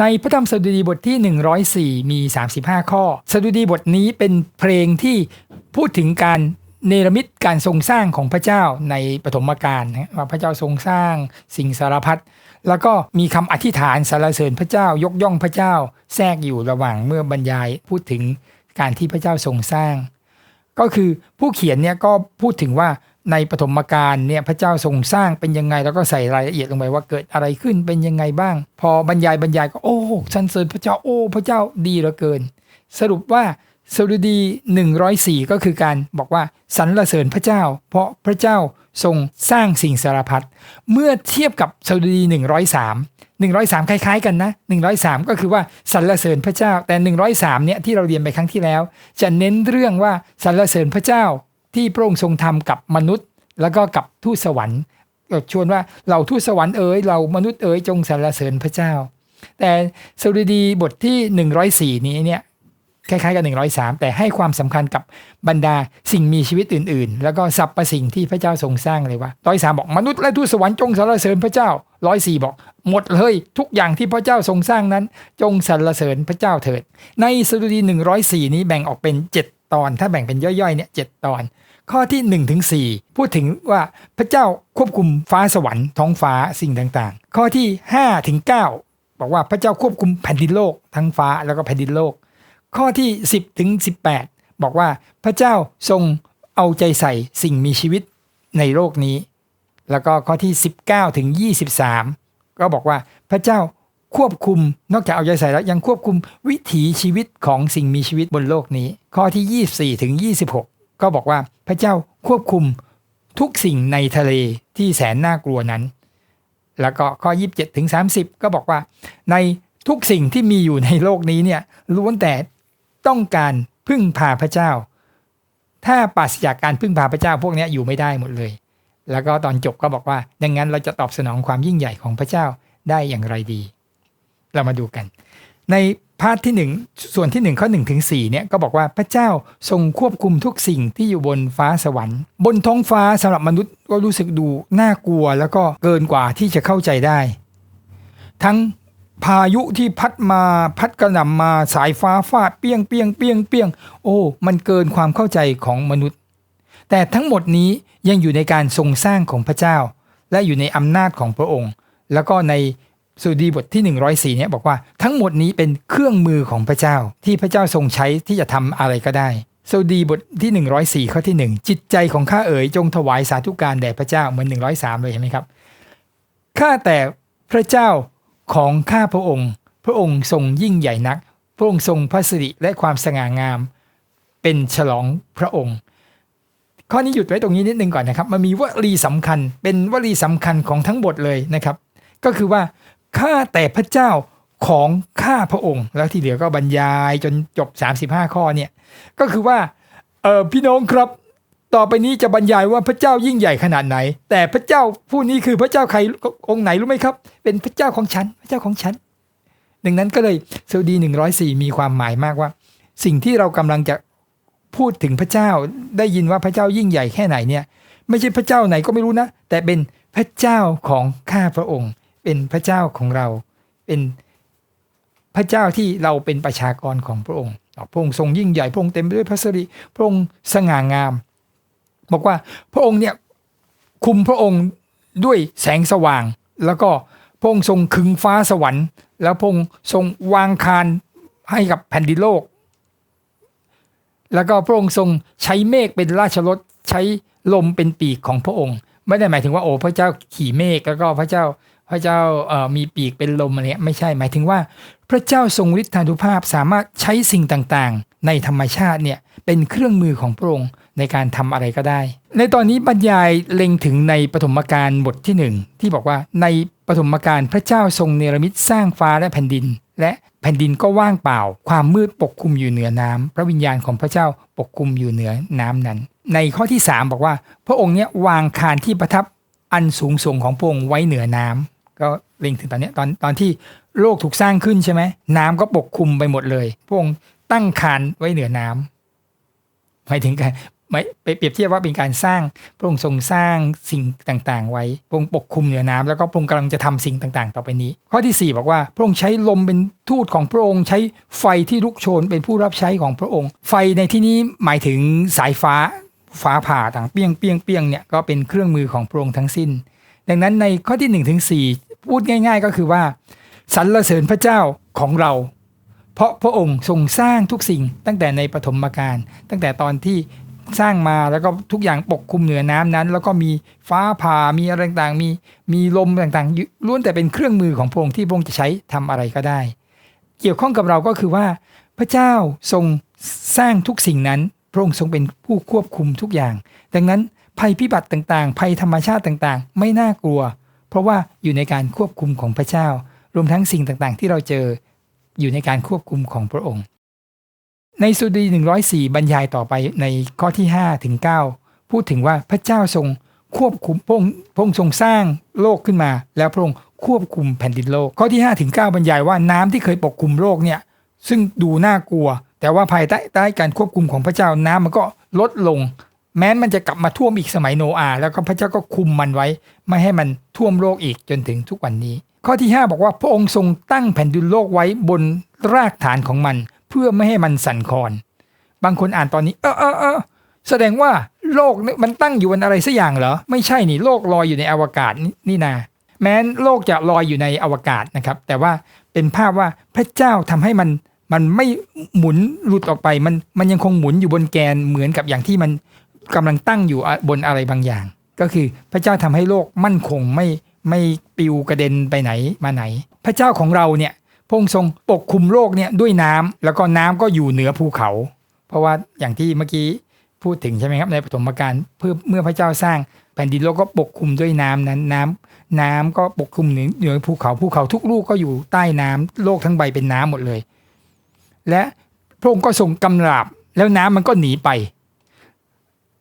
ในพระธรรมสดุดีบทที่ 104 มี 35 ข้อ สดุดีบทนี้เป็นเพลงที่พูดถึงการเนรมิตการทรงสร้างของพระเจ้าในปฐมกาลว่าพระเจ้าทรงสร้างสิ่งสารพัดแล้วก็มีคำอธิษฐานสรรเสริญพระเจ้ายกย่องพระเจ้าแทรกอยู่ระหว่างเมื่อบรรยายพูดถึงการที่พระเจ้าทรงสร้าง ก็คือผู้เขียนเนี่ยก็พูดถึงว่า ในปฐมกาลเนี่ยพระเจ้าทรงสร้างเป็นยังไง แล้วก็ใส่รายละเอียดลงไปว่าเกิดอะไรขึ้นเป็นยังไงบ้าง พอบรรยายบรรยายก็โอ้สรรเสริญพระเจ้าโอ้พระเจ้าดีเหลือเกิน สรุปว่าสดุดี 104 ก็คือการบอกว่าสรรเสริญพระเจ้า เพราะพระเจ้าทรงสร้างสิ่งสารพัดเมื่อเทียบกับสดุดี 103 103 คล้าย ๆ กันนะ 103 ก็คือว่าสรรเสริญพระเจ้า แต่ 103 เนี่ยที่เราเรียนไปครั้งที่แล้ว จะเน้นเรื่องว่าสรรเสริญพระเจ้า ที่พระองค์ทรงทำกับมนุษย์ แล้วก็กับทูตสวรรค์ชวนว่าเราทูตสวรรค์เอ๋ยเรามนุษย์เอ๋ยจงสรรเสริญพระเจ้า แต่สดุดีบทที่ 104 นี้เนี่ยคล้ายๆกับ 103 แต่ให้ความสำคัญกับบรรดาสิ่งมีชีวิตอื่นๆ แล้วก็สรรพสิ่งที่พระเจ้าทรงสร้างเลยว่าร้อยสามบอกมนุษย์และทูตสวรรค์จงสรรเสริญพระเจ้าร้อยสี่บอกหมดเลยทุกอย่างที่พระเจ้าทรงสร้างนั้น จงสรรเสริญพระเจ้าเถิด ในสดุดี 104 นี้แบ่งออกเป็น 7 ตอน ถ้าแบ่งเป็นย่อยๆเนี่ยเตอน ข้อที่1ถึง4พูดถึงว่าพระเจ้าควบคุมฟ้าสวรรค์ท้องฟ้าสิ่งต่างๆ ข้อที่5ถึง9บอกว่าพระเจ้าควบคุมแผ่นดินโลกทั้งฟ้าแล้วก็แผ่นดินโลก ข้อที่ 10ถึง18 บอกว่าพระเจ้าทรงเอาใจใส่สิ่งมีชีวิตในโลกนี้ แล้วก็ข้อที่ 19ถึง23 ก็บอกว่าพระเจ้าควบคุมนอกจากเอาใจใส่แล้วยังควบคุมวิถีชีวิตของสิ่งมีชีวิตบนโลกนี้ ข้อที่ 24ถึง26 ก็บอกว่าพระเจ้าควบคุมทุกสิ่งในทะเลที่แสนน่ากลัวนั้น แล้วก็ข้อ 27ถึง30 ก็บอกว่า ในทุกสิ่งที่มีอยู่ในโลกนี้เนี่ยล้วนแต่ต้องการพึ่งพาพระเจ้า ถ้าปราศจากการพึ่งพาพระเจ้าพวกนี้อยู่ไม่ได้หมดเลย แล้วก็ตอนจบก็บอกว่าดังนั้นเราจะตอบสนองความยิ่งใหญ่ของพระเจ้าได้อย่างไรดี เรามาดูกัน ในพาร์ทที่หนึ่งส่วนที่หนึ่งข้อหนึ่งถึงสี่เนี่ยก็บอกว่าพระเจ้าทรงควบคุมทุกสิ่งที่อยู่บนฟ้าสวรรค์ บนท้องฟ้าสำหรับมนุษย์ก็รู้สึกดูน่ากลัวแล้วก็เกินกว่าที่จะเข้าใจได้ ทั้งพายุที่พัดมาพัดกระหน่ำมาสายฟ้าฟาดเปี้ยงเปี้ยงเปี้ยงเปี้ยงโอ้ มันเกินความเข้าใจของมนุษย์ แต่ทั้งหมดนี้ยังอยู่ในการทรงสร้างของพระเจ้า และอยู่ในอำนาจของพระองค์ แล้วก็ใน สุดีบทที่ 104เนี่ยบอกว่าทั้งหมดนี้เป็นเครื่องมือของพระเจ้า ที่พระเจ้าทรงใช้ที่จะทำอะไรก็ได้สุดีบทที่ 104 ข้อที่ 1 จิตใจของข้าเอ๋ยจงถวายสาธุการแด่พระเจ้าเหมือน 103 เลยเห็นไหมครับข้าแต่พระเจ้าของข้าพระองค์ พระองค์ทรงยิ่งใหญ่นัก พระองค์ทรงพระสิริและความสง่างาม เป็นฉลองพระองค์ ข้อนี้หยุดไว้ตรงนี้นิดนึงก่อนนะครับ มันมีวลีสำคัญเป็นวลีสำคัญของทั้งบทเลยนะครับ ก็คือว่า ข้าแต่พระเจ้าของข้าพระองค์ แล้วที่เหลือก็บรรยายจนจบ 35 ข้อเนี่ยก็คือว่าเออพี่น้องครับ ต่อไปนี้จะบรรยายว่าพระเจ้ายิ่งใหญ่ขนาดไหน แต่พระเจ้าผู้นี้คือพระเจ้าใครองค์ไหนรู้ไหมครับ เป็นพระเจ้าของฉัน พระเจ้าของฉันดังนั้นก็เลยสดีหนึ่งร้อยสี่มีความหมายมากว่า สิ่งที่เรากำลังจะพูดถึงพระเจ้าได้ยินว่าพระเจ้ายิ่งใหญ่แค่ไหนเนี่ย ไม่ใช่พระเจ้าไหนก็ไม่รู้นะ แต่เป็นพระเจ้าของข้าพระองค์ เป็นพระเจ้าของเรา เป็นพระเจ้าที่เราเป็นประชากรของพระองค์พระองค์ทรงยิ่งใหญ่พระองค์เต็มไปด้วยพระสิริพระองค์สง่างาม บอกว่าพระองค์เนี่ยคุมพระองค์ด้วยแสงสว่าง แล้วก็พระองค์ทรงคึงฟ้าสวรรค์ แล้วพระองค์ทรงวางคารให้กับแผ่นดินโลก แล้วก็พระองค์ทรงใช้เมฆเป็นราชรถใช้ลมเป็นปีกของพระองค์ ไม่ได้หมายถึงว่าโอ้พระเจ้าขี่เมฆแล้วก็พระเจ้า พระเจ้ามีปีกเป็นลมอะไรเงี้ยไม่ใช่หมายถึงว่า พระเจ้าทรงฤทธานุภาพสามารถใช้สิ่งต่างๆ ในธรรมชาติเนี่ยเป็นเครื่องมือของพระองค์ในการทำอะไรก็ได้ ในตอนนี้บรรยายเล็งถึงในปฐมกาลบทที่หนึ่งที่บอกว่าในปฐมกาลพระเจ้าทรงเนรมิตสร้างฟ้าและแผ่นดิน และแผ่นดินก็ว่างเปล่า ความมืดปกคลุมอยู่เหนือน้ำพระวิญญาณของพระเจ้าปกคลุมอยู่เหนือน้ำนั้น ในข้อที่ 3 บอกว่า พระองค์เนี้ยวางคานที่ประทับอันสูงส่งของพระองค์ไว้เหนือน้ำ ก็ล็งถึงตอนนี้ตอนตอนที่โลกถูกสร้างขึ้นใช่ไหมน้ำก็ปกคลุมไปหมดเลย พระองค์ตั้งคานไว้เหนือน้ำหมายถึงการไม่ไปเปรียบเทียบว่าเป็นการสร้างพระองค์ทรงสร้างสิ่งต่างๆ ไว้พระองค์ปกคลุมเหนือน้ำแล้วก็พระองค์กำลังจะทำสิ่งต่างๆ ต่อไปนี้ ข้อที่ 4 บอกว่า พระองค์ใช้ลมเป็นทูตของพระองค์ใช้ไฟที่ลุกโชนเป็นผู้รับใช้ของพระองค์ ไฟในที่นี้หมายถึงสายฟ้าฟ้าผ่าต่างเปี้ยงเปี้ยงเปี้ยงเนี่ยก็เป็นเครื่องมือของพระองค์ทั้งสิ้น ดังนั้นในข้อที่1นถึงส พูดง่าย ๆ ก็คือว่าสรรเสริญพระเจ้าของเรา เพราะพระองค์ทรงสร้างทุกสิ่งตั้งแต่ในปฐมกาลตั้งแต่ตอนที่สร้างมาแล้วก็ทุกอย่างปกคลุมเหนือน้ำนั้น แล้วก็มีฟ้าผ่ามีอะไรต่างๆ มีมีลมต่างๆล้วนแต่เป็นเครื่องมือของพระองค์ที่พระองค์จะใช้ทำอะไรก็ได้ เกี่ยวข้องกับเราก็คือว่าพระเจ้าทรงสร้างทุกสิ่งนั้น พระองค์ทรงเป็นผู้ควบคุมทุกอย่าง ดังนั้นภัยพิบัติต่างๆ ภัยธรรมชาติต่างๆ ไม่น่ากลัว เพราะว่าอยู่ในการควบคุมของพระเจ้า รวมทั้งสิ่งต่างๆ ที่เราเจออยู่ในการควบคุมของพระองค์ ในสุดี 104 บรรยายต่อไปในข้อที่5ถึง9พูดถึงว่าพระเจ้าทรงควบคุมพระองค์พระองค์ทรงสร้างโลกขึ้นมา แล้วพระองค์ควบคุมแผ่นดินโลก ข้อที่5ถึง9บรรยายว่าน้ำที่เคยปกคลุมโลกเนี่ยซึ่งดูน่ากลัว แต่ว่าภายใต้ใต้การควบคุมของพระเจ้าน้ำมันก็ลดลง แม้มันจะกลับมาท่วมอีกสมัยโนอาแล้วก็พระเจ้าก็คุมมันไว้ ไม่ให้มันท่วมโลกอีกจนถึงทุกวันนี้ ข้อที่ 5 บอกว่าพระองค์ทรงตั้งแผ่นดินโลกไว้บนรากฐานของมัน เพื่อไม่ให้มันสั่นคลอน บางคนอ่านตอนนี้ เออเออเออแสดงว่าโลกมันตั้งอยู่บนอะไรสักอย่างเหรอ ไม่ใช่นี่โลกลอยอยู่ในอวกาศนี่นา แม้นโลกจะลอยอยู่ในอวกาศนะครับ แต่ว่าเป็นภาพว่าพระเจ้าทำให้มันมันไม่หมุนหลุดออกไป มันมันยังคงหมุนอยู่บนแกนเหมือนกับอย่างที่มัน กำลังตั้งอยู่บนอะไรบางอย่าง ก็คือพระเจ้าทำให้โลกมั่นคงไม่ไม่ปิวกระเด็นไปไหนมาไหน พระเจ้าของเราเนี่ยพระองค์ทรงปกคลุมโลกเนี่ยด้วยน้ำแล้วก็น้ำก็อยู่เหนือภูเขา เพราะว่าอย่างที่เมื่อกี้พูดถึงใช่ไหมครับในปฐมกาลเพื่อเมื่อพระเจ้าสร้างแผ่นดินโลกก็ปกคลุมด้วยน้ำนั้นน้ำน้ำก็ปกคลุมเหนือภูเขาภูเขาทุกลูกก็อยู่ใต้น้ำโลกทั้งใบเป็นน้ำหมดเลย และพระองค์ก็ทรงกำราบแล้วน้ำมันก็หนีไป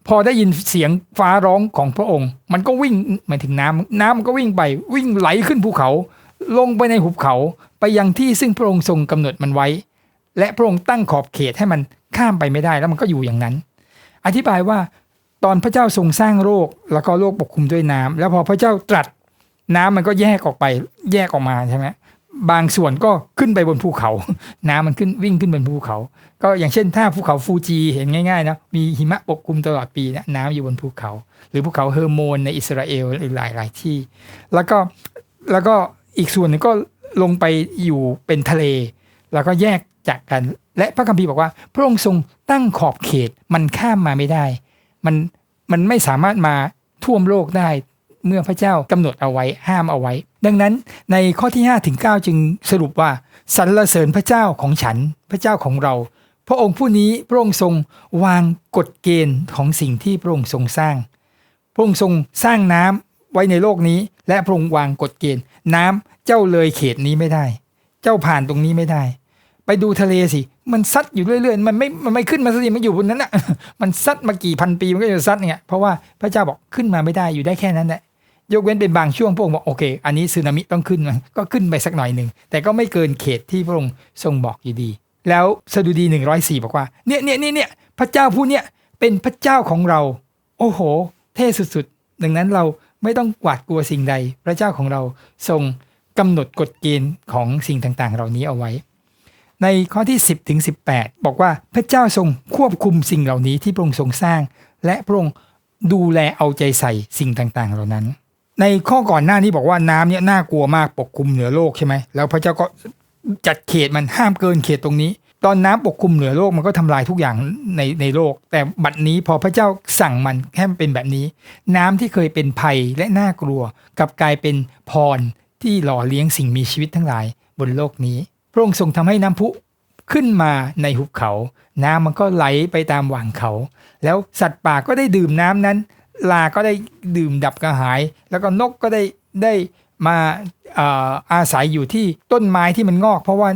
พอได้ยินเสียงฟ้าร้องของพระองค์ มันก็วิ่งหมายถึงน้ำน้ำมันก็วิ่งไปวิ่งไหลขึ้นภูเขา ลงไปในหุบเขาไปยังที่ซึ่งพระองค์ทรงกำหนดมันไว้ และพระองค์ตั้งขอบเขตให้มันข้ามไปไม่ได้แล้วมันก็อยู่อย่างนั้น อธิบายว่าตอนพระเจ้าทรงสร้างโลกแล้วก็โลกปกคลุมด้วยน้ำแล้วพอพระเจ้าตรัสน้ำมันก็แยกออกไปแยกออกมาใช่ไหม บางส่วนก็ขึ้นไปบนภูเขา น้ำมันขึ้นวิ่งขึ้นบนภูเขา ก็อย่างเช่น ถ้าภูเขาฟูจีเห็นง่ายๆนะมีหิมะปกคลุมตลอดปีนะน้ำอยู่บนภูเขา หรือภูเขาเฮอร์โมนในอิสราเอลหรือหลายๆที่ แล้วก็แล้วก็อีกส่วนหนึ่งก็ลงไปอยู่เป็นทะเล แล้วก็แยกจากกัน และพระคัมภีร์บอกว่า พระองค์ทรงตั้งขอบเขตมันข้ามมาไม่ได้ มันมันไม่สามารถมาท่วมโลกได้ เมื่อพระเจ้ากำหนดเอาไว้ห้ามเอาไว้ ดังนั้นในข้อที่5ถึง9จึงสรุปว่าสรรเสริญพระเจ้าของฉันพระเจ้าของเรา พระองค์ผู้นี้พระองค์ทรงวางกฎเกณฑ์ของสิ่งที่พระองค์ทรงสร้าง พระองค์ทรงสร้างน้ำไว้ในโลกนี้ และพระองค์วางกฎเกณฑ์ น้ำเจ้าเลยเขตนี้ไม่ได้ เจ้าผ่านตรงนี้ไม่ได้ ไปดูทะเลสิมันซัดอยู่เรื่อยๆ มันไม่ มันไม่ขึ้นมาสักทีมันอยู่บนนั้นอะ มันซัดมากี่พันปีมันก็จะซัดเนี่ย เพราะว่าพระเจ้าบอกขึ้นมาไม่ได้อยู่ได้แค่นั้นแหละ ยกเว้นเป็นบางช่วงพระองค์บอกโอเค อันนี้สึนามิต้องขึ้นก็ขึ้นไปสักหน่อยหนึ่ง แต่ก็ไม่เกินเขตที่พระองค์ทรงบอกอยู่ดี แล้วสดุดีหนึ่งร้อยสี่บอกว่าเนี่ยเนี่ยเนี่ยเนี่ยพระเจ้าผู้เนี่ยเป็นพระเจ้าของเรา โอ้โห เท่สุดๆ ดังนั้นเราไม่ต้องหวาดกลัวสิ่งใด พระเจ้าของเราทรงกำหนดกฎเกณฑ์ของสิ่งต่างๆ เหล่านี้เอาไว้ ในข้อที่ 10ถึง18 บอกว่าพระเจ้าทรงควบคุมสิ่งเหล่านี้ที่พระองค์ทรงสร้าง และพระองค์ดูแลเอาใจใส่สิ่งต่างๆ เหล่านั้น ในข้อก่อนหน้านี้บอกว่าน้ำเนี่ยน่ากลัวมากปกคลุมเหนือโลกใช่ไหมแล้วพระเจ้าก็จัดเขตมันห้ามเกินเขตตรงนี้ ตอนน้ำปกคลุมเหนือโลกมันก็ทำลายทุกอย่างในในโลก แต่บัดนี้พอพระเจ้าสั่งมันให้มันเป็นแบบนี้ น้ำที่เคยเป็นภัยและน่ากลัวกลับกลายเป็นพรที่หล่อเลี้ยงสิ่งมีชีวิตทั้งหลายบนโลกนี้ พระองค์ทรงทำให้น้ำพุขึ้นมาในหุบเขา น้ำมันก็ไหลไปตามหว่างเขา แล้วสัตว์ป่าก็ได้ดื่มน้ำนั้น ลาก็ได้ดื่มดับกระหาย แล้วก็นกก็ได้ได้มาอาอาศัยอยู่ที่ต้นไม้ที่มันงอก เพราะว่า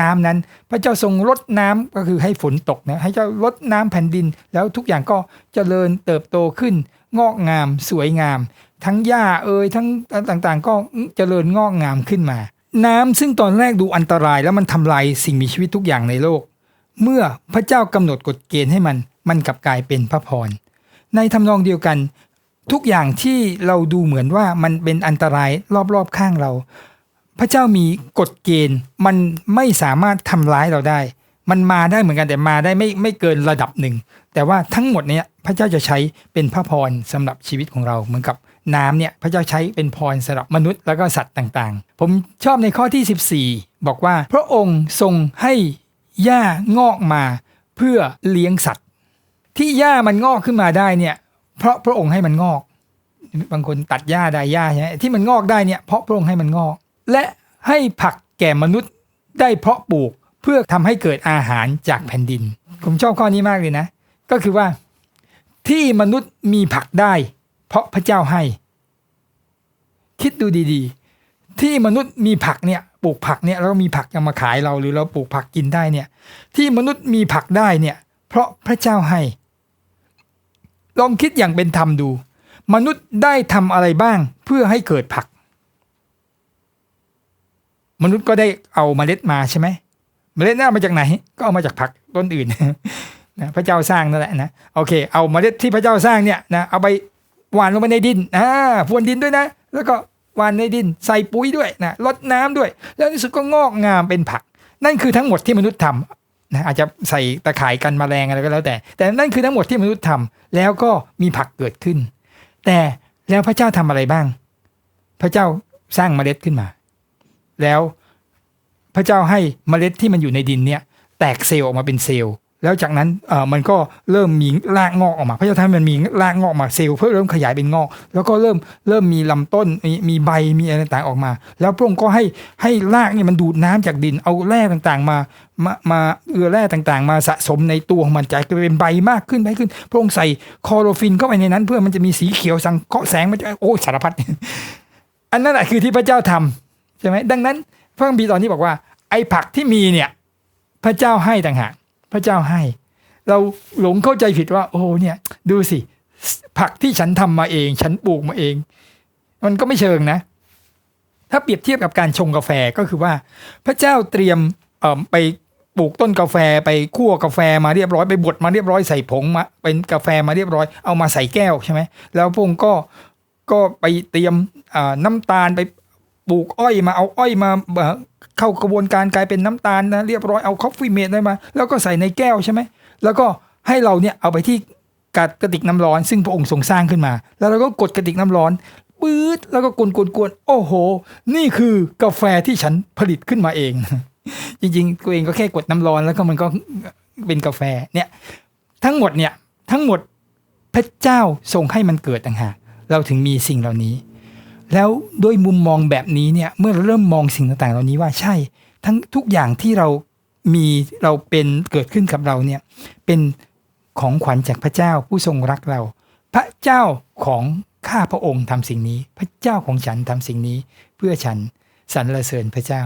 น้ำนั้น พระเจ้าทรงลดน้ำก็คือให้ฝนตกนะให้เจ้าลดน้ำแผ่นดิน แล้วทุกอย่างก็เจริญเติบโตขึ้น งอกงามสวยงาม ทั้งหญ้าเอ่ยทั้งต่างๆ ก็เจริญงอกงามขึ้นมา น้ำซึ่งตอนแรกดูอันตรายแล้วมันทำลายสิ่งมีชีวิตทุกอย่างในโลก เมื่อพระเจ้ากำหนดกฎเกณฑ์ให้มันมันกลับกลายเป็นพระพร ในทำนองเดียวกัน ทุกอย่างที่เราดูเหมือนว่ามันเป็นอันตรายรอบๆข้างเรา พระเจ้ามีกฎเกณฑ์มันไม่สามารถทำร้ายเราได้ มันมาได้เหมือนกันแต่มาได้ไม่ไม่เกินระดับหนึ่ง แต่ว่าทั้งหมดเนี้ยพระเจ้าจะใช้เป็นพระพรสำหรับชีวิตของเราเหมือนกับน้ำเนี่ยพระเจ้าใช้เป็นพรสำหรับมนุษย์แล้วก็สัตว์ต่างๆ ผมชอบในข้อที่ 14 บอกว่า พระองค์ทรงให้หญ้างอกมาเพื่อเลี้ยงสัตว์ ที่หญ้ามันงอกขึ้นมาได้เนี่ย เพราะพระองค์ให้มันงอก บางคนตัดหญ้าได้หญ้าใช่ไหมที่มันงอกได้เนี่ยเพราะพระองค์ให้มันงอก และให้ผักแก่มนุษย์ได้เพาะปลูกเพื่อทำให้เกิดอาหารจากแผ่นดิน ผมชอบข้อนี้มากเลยนะ ก็คือว่าที่มนุษย์มีผักได้ เพราะพระเจ้าให้ คิดดูดีๆ ที่มนุษย์มีผักเนี่ยปลูกผักเนี่ยแล้วก็มีผักจะมาขายเราหรือเราปลูกผักกินได้เนี่ย ที่มนุษย์มีผักได้เนี่ย เพราะพระเจ้าให้ ลองคิดอย่างเป็นธรรมดู มนุษย์ได้ทำอะไรบ้างเพื่อให้เกิดผัก มนุษย์ก็ได้เอาเมล็ดมาใช่ไหมเมล็ดน่ามาจากไหน ก็เอามาจากผักต้นอื่นนะพระเจ้าสร้างนั่นแหละนะโอเค เอาเมล็ดที่พระเจ้าสร้างเนี่ยนะเอาไปหว่านลงไปในดินอ่าพรวนดินด้วยนะ แล้วก็หว่านในดินใส่ปุ๋ยด้วยนะรดน้ำด้วย แล้วที่สุดก็งอกงามเป็นผัก นั่นคือทั้งหมดที่มนุษย์ทำ นะอาจจะใส่ตะข่ายกันแมลงอะไรก็แล้วแต่ แต่นั่นคือทั้งหมดที่มนุษย์ทำแล้วก็มีผักเกิดขึ้น แต่แล้วพระเจ้าทำอะไรบ้าง พระเจ้าสร้างเมล็ดขึ้นมา แล้วพระเจ้าให้เมล็ดที่มันอยู่ในดินเนี่ย แตกเซลล์ออกมาเป็นเซลล์ แล้วจากนั้นมันก็เริ่มมีรากงอกออกมาพระเจ้าทำมันมีรากงอกออกมาเซลล์เพื่อเริ่มขยายเป็นงอก แล้วก็เริ่มเริ่มมีลำต้นมีมีใบมีอะไรต่างๆออกมา แล้วพระองค์ก็ให้ให้รากเนี่ยมันดูดน้ำจากดินเอาแร่ต่างๆมามามาเอือแร่ต่างๆ มาสะสมในตัวของมันจะเป็นใบมากขึ้นไปขึ้น พระองค์ใส่คลอโรฟินเข้าไปในนั้น เพื่อมันจะมีสีเขียวสังเคราะห์แสงมันจะโอ้สารพัดอันนั้นแหละคือที่พระเจ้าทำใช่ไหมดังนั้นพระคัมภีร์ตอนนี้บอกว่าไอ้ผักที่มีเนี่ยพระเจ้าให้ต่างหาก พระเจ้าให้ เราหลงเข้าใจผิดว่า โอ้เนี่ย ดูสิ ผักที่ฉันทำมาเอง ฉันปลูกมาเอง มันก็ไม่เชิงนะ ถ้าเปรียบเทียบกับการชงกาแฟก็คือว่า พระเจ้าเตรียมเอ่อไปปลูกต้นกาแฟไปคั่วกาแฟมาเรียบร้อยไปบดมาเรียบร้อยใส่ผงมาเป็นกาแฟมาเรียบร้อยเอามาใส่แก้วใช่ไหมแล้วพงก็ก็ไปเตรียมน้ำตาลไป ปลูกอ้อยมาเอาอ้อยมาเอ่อเข้ากระบวนการกลายเป็นน้ำตาลนะเรียบร้อยเอาคอฟฟี่เมดได้มา แล้วก็ใส่ในแก้วใช่ไหมแล้วก็ให้เราเนี่ยเอาไปที่กระกระติกน้ำร้อน ซึ่งพระองค์ทรงสร้างขึ้นมา แล้วเราก็กดกระติกน้ำร้อนปื๊ดแล้วก็กวนกวนกวนโอ้โห นี่คือกาแฟที่ฉันผลิตขึ้นมาเอง จริงๆตัวเองก็แค่กดน้ำร้อนแล้วก็มันก็เป็นกาแฟเนี่ยทั้งหมดเนี่ยทั้งหมดพระเจ้าทรงให้มันเกิดต่างหากเราถึงมีสิ่งเหล่านี้ แล้วด้วยมุมมองแบบนี้เนี่ยเมื่อเราเริ่มมองสิ่งต่างๆ เหล่านี้ว่าใช่ ทั้งทุกอย่างที่เรามีเราเป็นเกิดขึ้นกับเราเนี่ยเป็นของขวัญจากพระเจ้าผู้ทรงรักเรา พระเจ้าของข้าพระองค์ทำสิ่งนี้ พระเจ้าของฉันทำสิ่งนี้ เพื่อฉันสรรเสริญพระเจ้า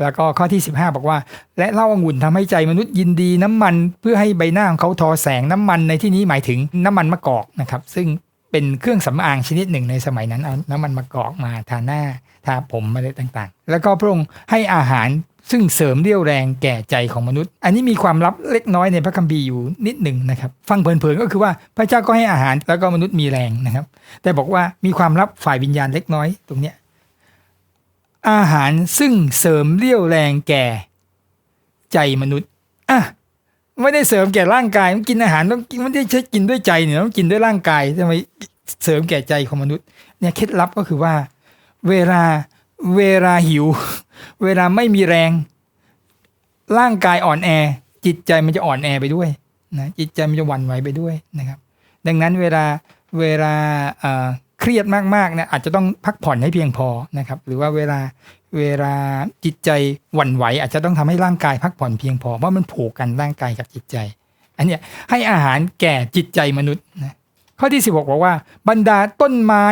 แล้วก็ข้อที่ 15 บอกว่า และเล้าองุ่นทำให้ใจมนุษย์ยินดีน้ำมัน เพื่อให้ใบหน้าของเขาทอแสงน้ำมันในที่นี้หมายถึงน้ำมันมะกอกนะครับ ซึ่ง เป็นเครื่องสำอางชนิดหนึ่งในสมัยนั้นเอาน้ำมันมะกอกมาทาหน้าทาผมอะไรต่างๆ แล้วก็พระองค์ให้อาหารซึ่งเสริมเรี่ยวแรงแก่ใจของมนุษย์ อันนี้มีความลับเล็กน้อยในพระคัมภีร์อยู่นิดหนึ่งนะครับ ฟังเพลินๆก็คือว่าพระเจ้าก็ให้อาหารแล้วก็มนุษย์มีแรงนะครับ แต่บอกว่ามีความลับฝ่ายวิญญาณเล็กน้อยตรงเนี้ยอาหารซึ่งเสริมเรี่ยวแรงแก่ใจมนุษย์อะ ไม่ได้เสริมแก่ร่างกายต้องกินอาหารต้องกินไม่ได้ใช้กินด้วยใจเนี่ยต้องกินด้วยร่างกายทำไมเสริมแก่ใจของมนุษย์ เนี่ยเคล็ดลับก็คือว่า เวลาเวลาหิว เวลาไม่มีแรง ร่างกายอ่อนแอ จิตใจมันจะอ่อนแอไปด้วยนะจิตใจมันจะหวั่นไหวไปด้วยนะครับ ดังนั้นเวลาเวลาเอ่อเครียดมากๆเนี่ยอาจจะต้องพักผ่อนให้เพียงพอนะครับ หรือว่าเวลา เวลาจิตใจหวั่นไหว อาจจะต้องทำให้ร่างกายพักผ่อนเพียงพอเพราะมันผูกกันร่างกายกับจิตใจ อันเนี้ยให้อาหารแก่จิตใจมนุษย์นะข้อที่ 16 บอกว่า บรรดาต้นไม้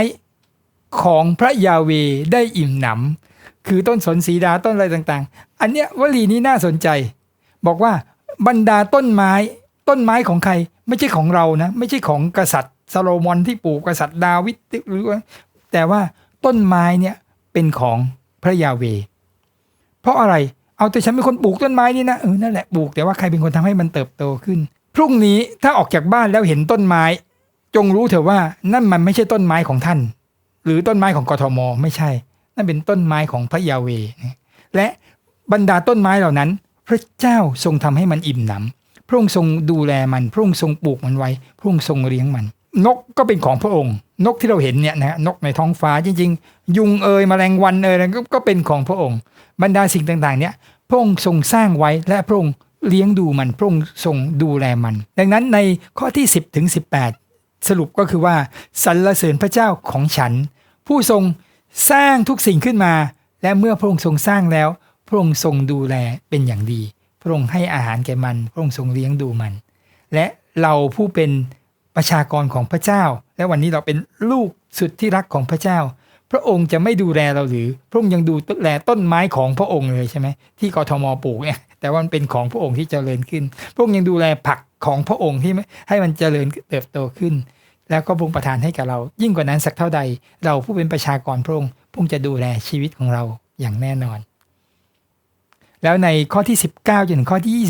ของพระยาเวได้อิ่มหนำคือต้นสนสีดาต้นอะไรต่างๆ อันเนี้ยวลีนี้น่าสนใจ บอกว่าบรรดาต้นไม้ ต้นไม้ของใคร ไม่ใช่ของเรานะ ไม่ใช่ของกษัตริย์ซาโลมอนที่ปลูกกษัตริย์ดาวิดหรือว่าแต่ว่าต้นไม้เนี่ยเป็นของ พระยาเว เพราะอะไร เอาแต่ฉันเป็นคนปลูกต้นไม้นี่นะเออนั่นแหละปลูกแต่ว่าใครเป็นคนทำให้มันเติบโตขึ้น พรุ่งนี้ถ้าออกจากบ้านแล้วเห็นต้นไม้ จงรู้เถอะว่านั่นมันไม่ใช่ต้นไม้ของท่าน หรือต้นไม้ของกทมไม่ใช่ นั่นเป็นต้นไม้ของพระยาเวและบรรดาต้นไม้เหล่านั้น พระเจ้าทรงทำให้มันอิ่มหนำพระองค์ทรงดูแลมัน พระองค์ทรงปลูกมันไว้ พระองค์ทรงเลี้ยงมัน นกก็เป็นของพระองค์ นกที่เราเห็นเนี่ยนะนกในท้องฟ้าจริง ๆ ยุงเอยแมลงวันเอยอะไรก็ก็เป็นของพระองค์ บรรดาสิ่งต่างๆ เนี่ยพระองค์ทรงสร้างไว้และพระองค์เลี้ยงดูมันพระองค์ทรงดูแลมัน ดังนั้นในข้อที่ 10ถึง18 สรุปก็คือว่าสรรเสริญพระเจ้าของฉัน ผู้ทรงสร้างทุกสิ่งขึ้นมา และเมื่อพระองค์ทรงสร้างแล้ว พระองค์ทรงดูแลเป็นอย่างดี พระองค์ให้อาหารแก่มัน พระองค์ทรงเลี้ยงดูมัน และเราผู้เป็น ประชากรของพระเจ้า และวันนี้เราเป็นลูกสุดที่รักของพระเจ้า พระองค์จะไม่ดูแลเราหรือ พระองค์ยังดูแลต้นไม้ของพระองค์เลยใช่ไหมที่กทมปลูกเนี่ยแต่ว่ามันเป็นของพระองค์ที่เจริญขึ้น พระองค์ยังดูแลผักของพระองค์ที่ให้มันเจริญเติบโตขึ้น แล้วก็พระองค์ประทานให้กับเรา ยิ่งกว่านั้นสักเท่าใด เราผู้เป็นประชากรพระองค์พระองค์จะดูแลชีวิตของเราอย่างแน่นอน แล้วในข้อที่ 19จนถึงข้อที่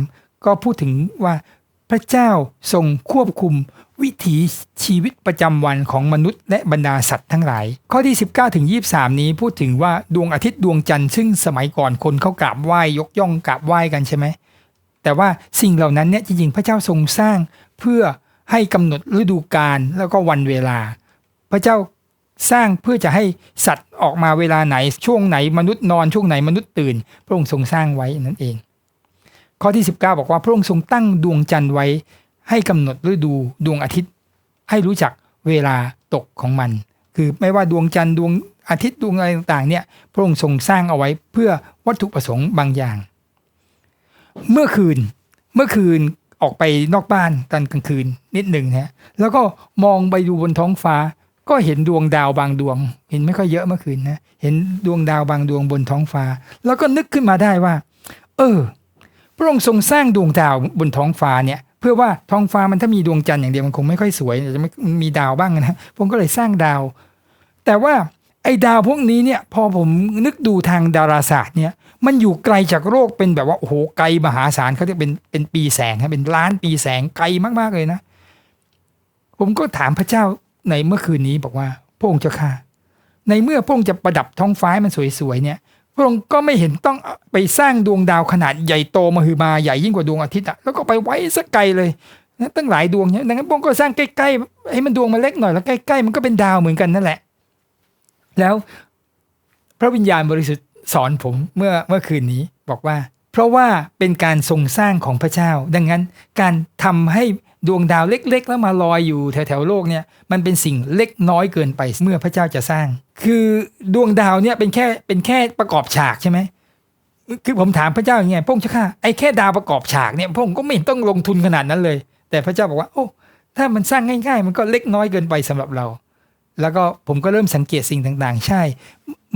23 ก็พูดถึงว่า พระเจ้าทรงควบคุมวิถีชีวิตประจำวันของมนุษย์และบรรดาสัตว์ทั้งหลาย ข้อที่ 19ถึง23 นี้พูดถึงว่าดวงอาทิตย์ดวงจันทร์ซึ่งสมัยก่อนคนเขากราบไหว้ยกย่องกราบไหว้กันใช่ไหมแต่ว่าสิ่งเหล่านั้นเนี่ยจริงๆ พระเจ้าทรงสร้างเพื่อให้กำหนดฤดูกาลแล้วก็วันเวลา พระเจ้าสร้างเพื่อจะให้สัตว์ออกมาเวลาไหนช่วงไหนมนุษย์นอนช่วงไหนมนุษย์ตื่น พระองค์ทรงสร้างไว้นั่นเอง ข้อที่ 19 บอกว่าพระองค์ทรงตั้งดวงจันทร์ไว้ ให้กำหนดฤดูดวงอาทิตย์ ให้รู้จักเวลาตกของมัน คือไม่ว่าดวงจันทร์ดวงอาทิตย์ดวงอะไรต่างๆเนี่ยพระองค์ทรงสร้างเอาไว้เพื่อวัตถุประสงค์บางอย่าง เมื่อคืนเมื่อคืนออกไปนอกบ้านตอนกลางคืนนิดหนึ่งนะแล้วก็มองไปดูบนท้องฟ้า ก็เห็นดวงดาวบางดวง เห็นไม่ค่อยเยอะเมื่อคืนนะเห็นดวงดาวบางดวงบนท้องฟ้า แล้วก็นึกขึ้นมาได้ว่า เออ พระองค์ทรงสร้างดวงดาวบนท้องฟ้าเนี่ยเพื่อว่าท้องฟ้ามันถ้ามีดวงจันทร์อย่างเดียวมันคงไม่ค่อยสวยจะไม่มีดาวบ้างนะผมก็เลยสร้างดาว แต่ว่าไอ้ดาวพวกนี้เนี่ยพอผมนึกดูทางดาราศาสตร์เนี่ยมันอยู่ไกลจากโลกเป็นแบบว่าโอ้โหไกลมหาศาลเขาเรียกเป็นเป็นปีแสงฮะเป็นล้านปีแสงไกลมากๆเลยนะ ผมก็ถามพระเจ้าในเมื่อคืนนี้บอกว่าพระองค์เจ้าค่ะในเมื่อพระองค์จะประดับท้องฟ้ามันสวยๆเนี่ย พระองค์ก็ไม่เห็นต้องไปสร้างดวงดาวขนาดใหญ่โตมหึมาใหญ่ยิ่งกว่าดวงอาทิตย์อะแล้วก็ไปไว้สักไกลเลยนะตั้งหลายดวงเนี่ยดังนั้นพระองค์ก็สร้างใกล้ๆให้มันดวงมันเล็กหน่อยแล้วใกล้ ๆ มันก็เป็นดาวเหมือนกันนั่นแหละ แล้วพระวิญญาณบริสุทธิ์สอนผมเมื่อเมื่อคืนนี้บอกว่า เพราะว่าเป็นการทรงสร้างของพระเจ้า ดังนั้นการทำให้ ดวงดาวเล็กๆ แล้วมาลอยอยู่แถวๆโลกเนี่ยมันเป็นสิ่งเล็กน้อยเกินไปเมื่อพระเจ้าจะสร้าง คือดวงดาวเนี่ยเป็นแค่เป็นแค่ประกอบฉากใช่ไหมคือผมถามพระเจ้าอย่างเงี้ยพระองค์เจ้าไอ้แค่ดาวประกอบฉากเนี่ยพระองค์ก็ไม่ต้องลงทุนขนาดนั้นเลย แต่พระเจ้าบอกว่าโอ้ถ้ามันสร้างง่ายๆ มันก็เล็กน้อยเกินไปสำหรับเรา แล้วก็ผมก็เริ่มสังเกตสิ่งต่างๆ ใช่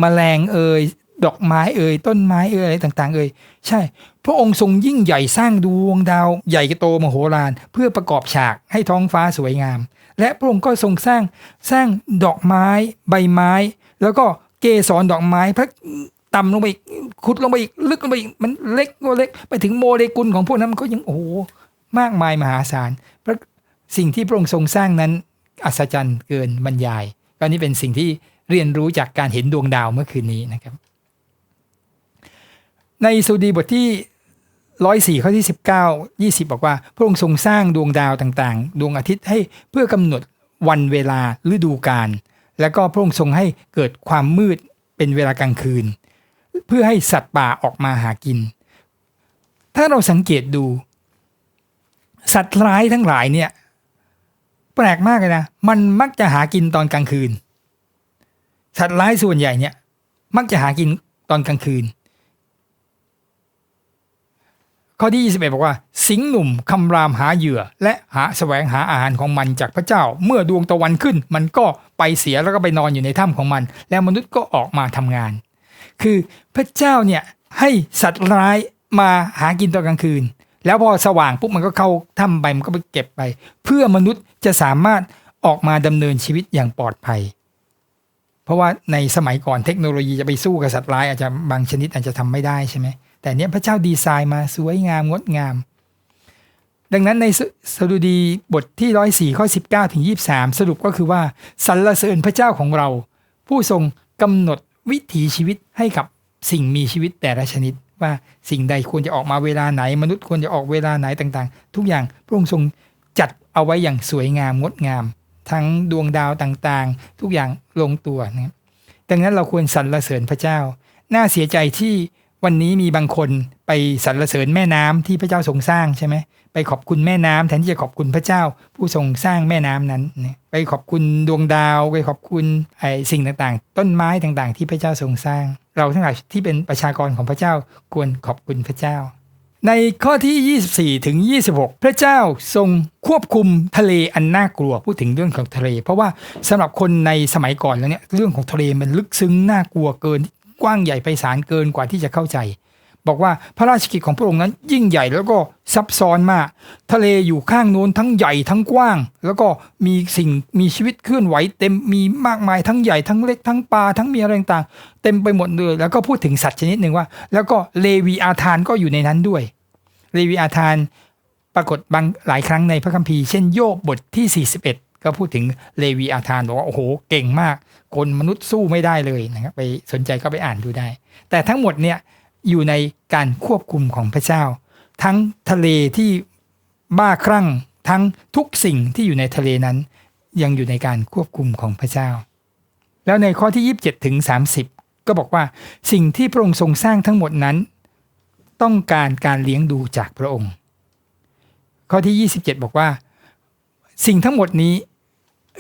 มแมลงเอ่ย ดอกไม้เอ่ยต้นไม้เอ่ยอะไรต่าง ๆ เอ่ยใช่ พระองค์ทรงยิ่งใหญ่สร้างดวงดาวใหญ่โตมโหฬารเพื่อประกอบฉากให้ท้องฟ้าสวยงาม และพระองค์ก็ทรงสร้างสร้างดอกไม้ใบไม้ แล้วก็เกสรดอกไม้พระต่ำลงไปอีกขุดลงไปอีกลึกลงไปอีกมันเล็กก็เล็กไปถึงโมเลกุลของพวกนั้นมันก็ยังโอ้โหมากมายมหาศาลพระสิ่งที่พระองค์ทรงสร้างนั้นอัศจรรย์เกินบรรยายก็นี่เป็นสิ่งที่เรียนรู้จากการเห็นดวงดาวเมื่อคืนนี้นะครับ ในสุดีบทที่ร้อยสี่ข้อที่สิบเก้ายี่สิบบอกว่า พระองค์ทรงสร้างดวงดาวต่างๆ ดวงอาทิตย์ให้เพื่อกำหนดวันเวลาฤดูกาลแล้วก็พระองค์ทรงให้เกิดความมืดเป็นเวลากลางคืน เพื่อให้สัตว์ป่าออกมาหากิน ถ้าเราสังเกตดู สัตว์ร้ายทั้งหลายเนี่ย แปลกมากเลยนะมันมักจะหากินตอนกลางคืน สัตว์ร้ายส่วนใหญ่เนี่ย มักจะหากินตอนกลางคืน ข้อที่ 21 บอกว่า สิงหนุ่มคำรามหาเหยื่อ และหาแสวงหาอาหารของมันจากพระเจ้า เมื่อดวงตะวันขึ้น มันก็ไปเสียแล้วก็ไปนอนอยู่ในถ้ำของมัน แล้วมนุษย์ก็ออกมาทำงาน คือพระเจ้าเนี่ยให้สัตว์ร้ายมาหากินตอนกลางคืน แล้วพอสว่างปุ๊บมันก็เข้าถ้ำไปมันก็ไปเก็บไป เพื่อมนุษย์จะสามารถออกมาดำเนินชีวิตอย่างปลอดภัย เพราะว่าในสมัยก่อนเทคโนโลยีจะไปสู้กับสัตว์ร้ายอาจจะบางชนิดอาจจะทำไม่ได้ใช่ไหม แต่เนี้ยพระเจ้าดีไซน์มาสวยงามงดงาม ดังนั้นในสสดุดีบทที่ร้อยสี่ข้อสิบเก้าถึงยี่สามสรุปก็คือว่าสรรเสริญพระเจ้าของเรา ผู้ทรงกำหนดวิถีชีวิตให้กับสิ่งมีชีวิตแต่ละชนิด ว่าสิ่งใดควรจะออกมาเวลาไหน มนุษย์ควรจะออกเวลาไหนต่างๆ ทุกอย่างพระองค์ทรงจัดเอาไว้อย่างสวยงามงดงาม ทั้งดวงดาวต่างๆ ทุกอย่างลงตัวนะดังนั้นเราควรสรรเสริญพระเจ้า น่าเสียใจที่ วันนี้มีบางคนไปสรรเสริญแม่น้ำที่พระเจ้าทรงสร้างใช่ไหมไปขอบคุณแม่น้ำแทนที่จะขอบคุณพระเจ้า ผู้ทรงสร้างแม่น้ำนั้น ไปขอบคุณดวงดาว ไปขอบคุณไอ้สิ่งต่างๆ ต้นไม้ต่างๆ ที่พระเจ้าทรงสร้าง เราทั้งหลายที่เป็นประชากรของพระเจ้าควรขอบคุณพระเจ้า ในข้อที่ 24 ถึง 26 พระเจ้าทรงควบคุมทะเลอันน่ากลัวพูดถึงเรื่องของทะเล เพราะว่าสำหรับคนในสมัยก่อนแล้วเนี่ยเรื่องของทะเลมันลึกซึ้งน่ากลัวเกิน กว้างใหญ่ไพศาลเกินกว่าที่จะเข้าใจ บอกว่าพระราชกิจของพระองค์นั้นยิ่งใหญ่แล้วก็ซับซ้อนมาก ทะเลอยู่ข้างโน้นทั้งใหญ่ทั้งกว้าง แล้วก็มีสิ่งมีชีวิตเคลื่อนไหวเต็มมีมากมายทั้งใหญ่ทั้งเล็กทั้งปลาทั้งมีอะไรต่างๆเต็มไปหมดเลย แล้วก็พูดถึงสัตว์ชนิดหนึ่งว่า แล้วก็เลวีอาธานก็อยู่ในนั้นด้วยเลวีอาธานปรากฏบางหลายครั้งในพระคัมภีร์เช่นโยบบทที่ 41 ก็พูดถึงเลวีอาธานบอกว่าโอ้โหเก่งมาก คนมนุษย์สู้ไม่ได้เลยนะครับไปสนใจก็ไปอ่านดูได้ แต่ทั้งหมดเนี่ยอยู่ในการควบคุมของพระเจ้า ทั้งทะเลที่บ้าคลั่งทั้งทุกสิ่งที่อยู่ในทะเลนั้น ยังอยู่ในการควบคุมของพระเจ้า แล้วในข้อที่ 27ถึง30 ก็บอกว่าสิ่งที่พระองค์ทรงสร้างทั้งหมดนั้น ต้องการการเลี้ยงดูจากพระองค์ ข้อที่ 27 บอกว่า สิ่งทั้งหมดนี้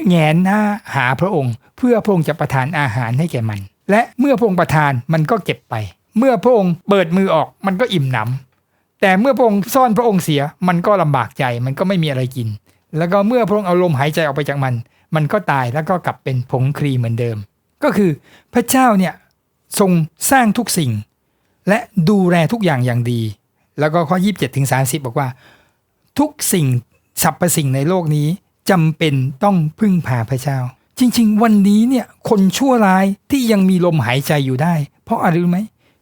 แงนหน้าหาพระองค์ เพื่อพระองค์จะประทานอาหารให้แก่มัน และเมื่อพระองค์ประทานมันก็เก็บไป เมื่อพระองค์เปิดมือออกมันก็อิ่มหนำแต่เมื่อพระองค์ซ่อนพระองค์เสียมันก็ลำบากใจมันก็ไม่มีอะไรกิน แล้วก็เมื่อพระองค์เอาลมหายใจออกไปจากมัน มันก็ตายแล้วก็กลับเป็นผงครีเหมือนเดิม ก็คือพระเจ้าเนี่ยทรงสร้างทุกสิ่ง และดูแลทุกอย่างอย่างดี แล้วก็ข้อ 27ถึง30 บอกว่า ทุกสิ่งสรรพสิ่งในโลกนี้ จำเป็นต้องพึ่งพาพระเจ้า จริง ๆ วันนี้เนี่ยคนชั่วร้ายที่ยังมีลมหายใจอยู่ได้ เพราะอะไรรู้ไหม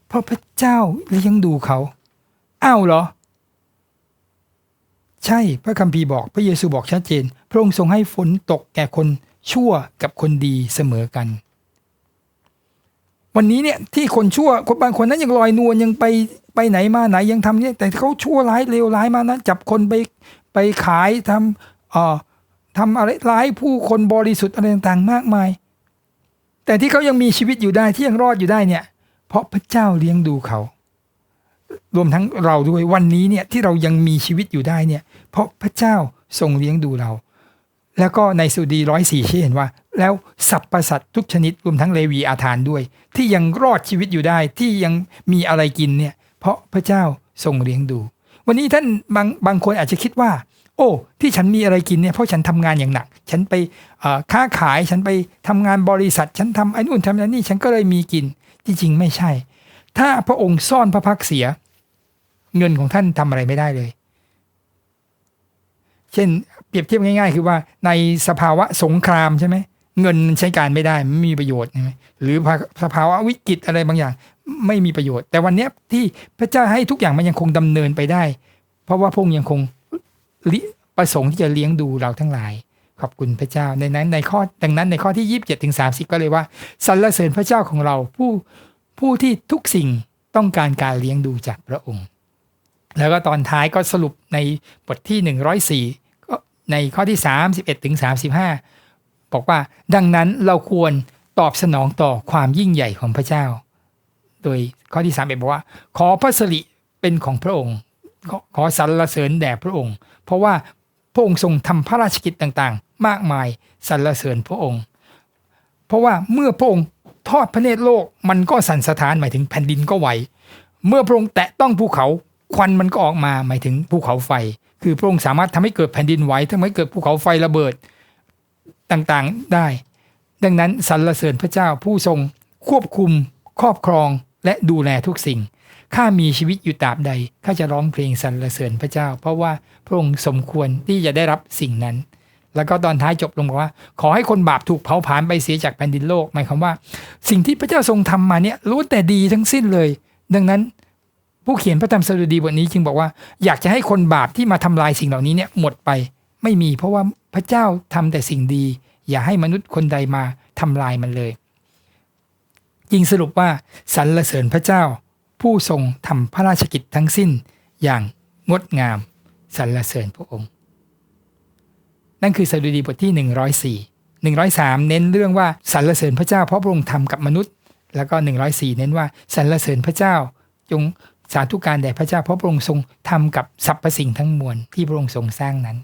เพราะพระเจ้าเลี้ยงดูเขาอ้าวเหรอ ใช่พระคัมภีร์บอกพระเยซูบอกชัดเจน พระองค์ทรงให้ฝนตกแก่คนชั่วกับคนดีเสมอกัน วันนี้เนี่ยที่คนชั่วคนบางคนนั้นยังลอยนวลยังไปไปไหนมาไหนยังทำเนี่ยแต่เขาชั่วร้ายเลวร้ายมานะจับคนไปไปขายทำเอ่อ ทำอะไรร้ายผู้คนบริสุทธิ์อะไรต่างๆ มากมาย แต่ที่เขายังมีชีวิตอยู่ได้ที่ยังรอดอยู่ได้เนี่ย เพราะพระเจ้าเลี้ยงดูเขา รวมทั้งเราด้วยวันนี้เนี่ยที่เรายังมีชีวิตอยู่ได้เนี่ย เพราะพระเจ้าทรงเลี้ยงดูเรา แล้วก็ในสุดีร้อยสี่ที่เห็นว่า แล้วสรรพสัตว์ทุกชนิดรวมทั้งเลวีอาธานด้วย ที่ยังรอดชีวิตอยู่ได้ที่ยังมีอะไรกินเนี่ย เพราะพระเจ้าทรงเลี้ยงดู วันนี้ท่านบางบางคนอาจจะคิดว่า โอ้ ที่ฉันมีอะไรกินเนี่ยเพราะฉันทำงานอย่างหนัก ฉันไปค้าขายฉันไปทำงานบริษัท ฉันทำไอ้นู่นทำไอ้นี่ฉันก็เลยมีกินจริงๆไม่ใช่ ถ้าพระองค์ซ่อนพระพักเสีย เงินของท่านทำอะไรไม่ได้เลย เช่น เปรียบเทียบง่าย ๆ คือว่าในสภาวะสงครามใช่ไหมเงินใช้การไม่ได้ไม่มีประโยชน์ใช่ไหมหรือสภาวะวิกฤตอะไรบางอย่าง ไม่มีประโยชน์ แต่วันนี้ที่พระเจ้าให้ทุกอย่างมันยังคงดำเนินไปได้ เพราะว่าพระองค์ยังคง ประสงค์ที่จะเลี้ยงดูเราทั้งหลาย ขอบคุณพระเจ้า ในนั้นในข้อดังนั้นในข้อที่27ถึง30ก็เลยว่าสรรเสริญพระเจ้าของเราผู้ผู้ที่ทุกสิ่งต้องการการเลี้ยงดูจากพระองค์ แล้วก็ตอนท้ายก็สรุปในบทที่104ก็ในข้อที่31ถึง35บอกว่าดังนั้นเราควรตอบสนองต่อความยิ่งใหญ่ของพระเจ้า โดยข้อที่3เบอกว่า ขอพระสิริเป็นของพระองค์ ขอสรรเสริญแด่พระองค์เพราะว่าพระองค์ทรงทำพระราชกิจต่างๆ มากมายสรรเสริญพระองค์ เพราะว่าเมื่อพระองค์ทอดพระเนตรโลกมันก็สั่นสะท้านหมายถึงแผ่นดินก็ไหว เมื่อพระองค์แตะต้องภูเขาควันมันก็ออกมาหมายถึงภูเขาไฟ คือพระองค์สามารถทำให้เกิดแผ่นดินไหวทำให้เกิดภูเขาไฟระเบิดต่างๆได้ ดังนั้นสรรเสริญพระเจ้าผู้ทรงควบคุมครอบครองและดูแลทุกสิ่ง ข้ามีชีวิตอยู่ตราบใดข้าจะร้องเพลงสรรเสริญพระเจ้า เพราะว่าพระองค์สมควรที่จะได้รับสิ่งนั้น แล้วก็ตอนท้ายจบลงบอกว่า ขอให้คนบาปถูกเผาผลาญไปเสียจากแผ่นดินโลกหมายความว่า สิ่งที่พระเจ้าทรงทำมาเนี่ยล้วนแต่ดีทั้งสิ้นเลย ดังนั้นผู้เขียนพระธรรมสดุดีบทนี้จึงบอกว่าอยากจะให้คนบาปที่มาทำลายสิ่งเหล่านี้เนี่ยหมดไปไม่มี เพราะว่าพระเจ้าทำแต่สิ่งดี อย่าให้มนุษย์คนใดมาทำลายมันเลยจึงสรุปว่าสรรเสริญพระเจ้า ผู้ทรงทำพระราชกิจทั้งสิ้นอย่างงดงามสรรเสริญพระองค์ นั่นคือสดุดีบทที่ 104 103 เน้นเรื่องว่าสรรเสริญพระเจ้าเพราะพระองค์ทำกับมนุษย์ แล้วก็ 104 เน้นว่าสรรเสริญพระเจ้า จงสาธุการแด่พระเจ้าเพราะพระองค์ทรงทำกับสรรพสิ่งทั้งมวลที่พระองค์ทรงสร้างนั้น